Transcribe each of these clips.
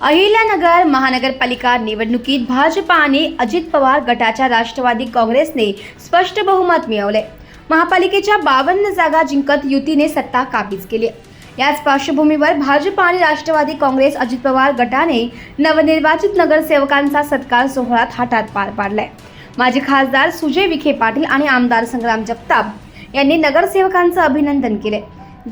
अहिल्यानगर महानगरपालिका निवडणुकीत भाजपा आणि अजित पवार गटाच्या राष्ट्रवादी काँग्रेसने स्पष्ट बहुमत मिळवले. महापालिकेच्या बावन्न जागा जिंकत युतीने सत्ता काबीज केली. याच पार्श्वभूमीवर भाजपा आणि राष्ट्रवादी काँग्रेस अजित पवार गटाने नवनिर्वाचित नगरसेवकांचा सत्कार सोहळ्यात हातात पार पाडलाय. माजी खासदार सुजय विखे पाटील आणि आमदार संग्राम जगताप यांनी नगरसेवकांचं अभिनंदन केले.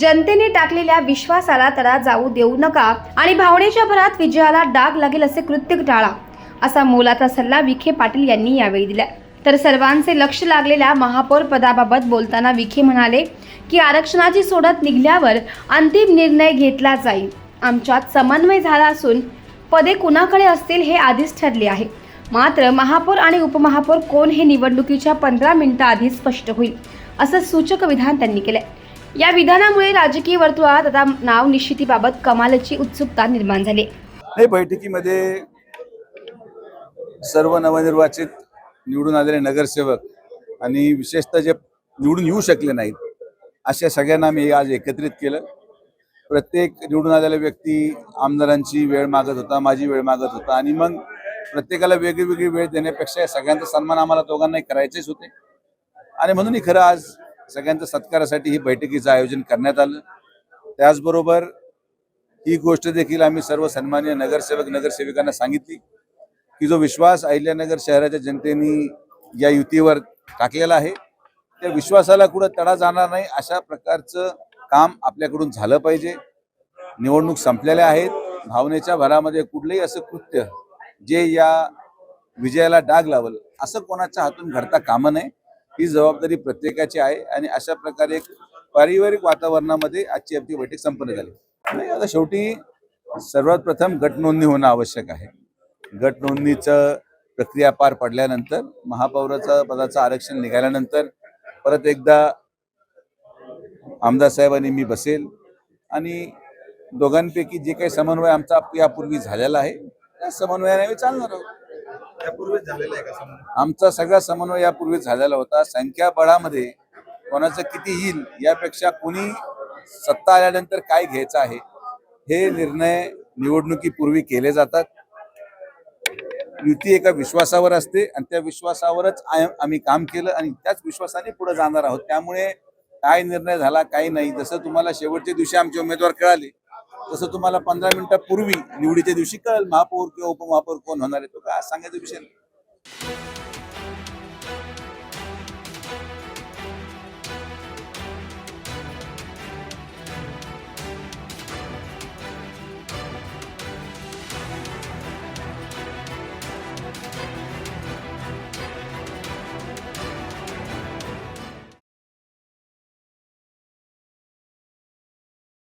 जनतेने टाकलेल्या विश्वासाला तडा जाऊ देऊ नका आणि भावनेच्या भरात विजयाला डाग लागेल असे कृत्य टाळा असा मोलाचा सल्ला विखे पाटील यांनी यावेळी दिला तर सर्वांचे लक्ष लागलेल्या महापौर पदाबाबत बोलताना विखे म्हणाले की आरक्षणाची सोडत निघल्यावर अंतिम निर्णय घेतला जाईल. आमच्यात समन्वय झाला असून पदे कुणाकडे असतील हे आधीच ठरले आहे. मात्र महापौर आणि उपमहापौर कोण हे निवडणुकीच्या पंधरा मिनिटं आधी स्पष्ट होईल असं सूचक विधान त्यांनी केलंय. या विधानामुळे राजकीय वर्तुळात आता नाव निश्चितीबाबत कमालची उत्सुकता निर्माण झाली. नाही बैठकीमध्ये सर्व नवनिर्वाचित निवडून आलेले नगरसेवक आणि विशेषतः जे निवडून येऊ शकले नाहीत अशा सगळ्यांना मी आज एकत्रित केलं. प्रत्येक निवडून आलेला व्यक्ती आमदारांची वेळ मागत होता माझी वेळ मागत होता आणि मग प्रत्येकाला वेगळी वेगळी वेळ देण्यापेक्षा सगळ्यांचा सन्मान आम्हाला दोघांनाही करायचेच होते. आणि म्हणूनही खरं आज सगळ्यांच्या सत्कारासाठी ही बैठकीचं आयोजन करण्यात आलं. त्याचबरोबर ही गोष्ट देखील आम्ही सर्व सन्मान्य नगरसेवक नगरसेविकांना सांगितली की जो विश्वास अहिल्यानगर शहराच्या जनतेने या युतीवर टाकलेला आहे त्या विश्वासाला कुठं तडा जाणार नाही अशा प्रकारचं काम आपल्याकडून झालं पाहिजे. निवडणूक संपलेल्या आहेत. भावनेच्या भरामध्ये कुठलंही असं कृत्य जे या विजयाला डाग लावल असं कोणाच्या हातून घडता कामं नये ही जबाबदारी प्रत्येकाची आहे आणि अशा प्रकारे एक पारिवारिक वातावरणामध्ये आजची आमची बैठक संपन्न झाली. नाही आता शेवटी सर्वात प्रथम गट नोंदणी होणं आवश्यक आहे. गट नोंदणीचं प्रक्रिया पार पडल्यानंतर महापौराचं पदाचं आरक्षण निघाल्यानंतर परत एकदा आमदार साहेबांनी मी बसेल आणि दोघांपैकी जे काही समन्वय आमचा यापूर्वी झालेला आहे त्या समन्वयाने आम्ही चालणार आहोत. आहे का आमचा सगळा समन्वय यापूर्वी झालेला होता. संख्याबळामध्ये कोणाचं किती येईल यापेक्षा कोणी सत्ता आल्यानंतर काय घ्यायचं आहे हे निर्णय निवडणुकीपूर्वी केले जातात. युती एका विश्वासावर असते आणि त्या विश्वासावरच आम्ही काम केलं आणि त्याच विश्वासाने पुढे जाणार आहोत. त्यामुळे काय निर्णय झाला काही नाही. जसं तुम्हाला शेवटच्या दिवशी आमचे उमेदवार कळाले तसं तुम्हाला पंधरा मिनिटापूर्वी निवडीच्या दिवशी कळेल महापौर किंवा उपमहापौर कोण होणार आहे तो का आज सांगायचा विषय नाही.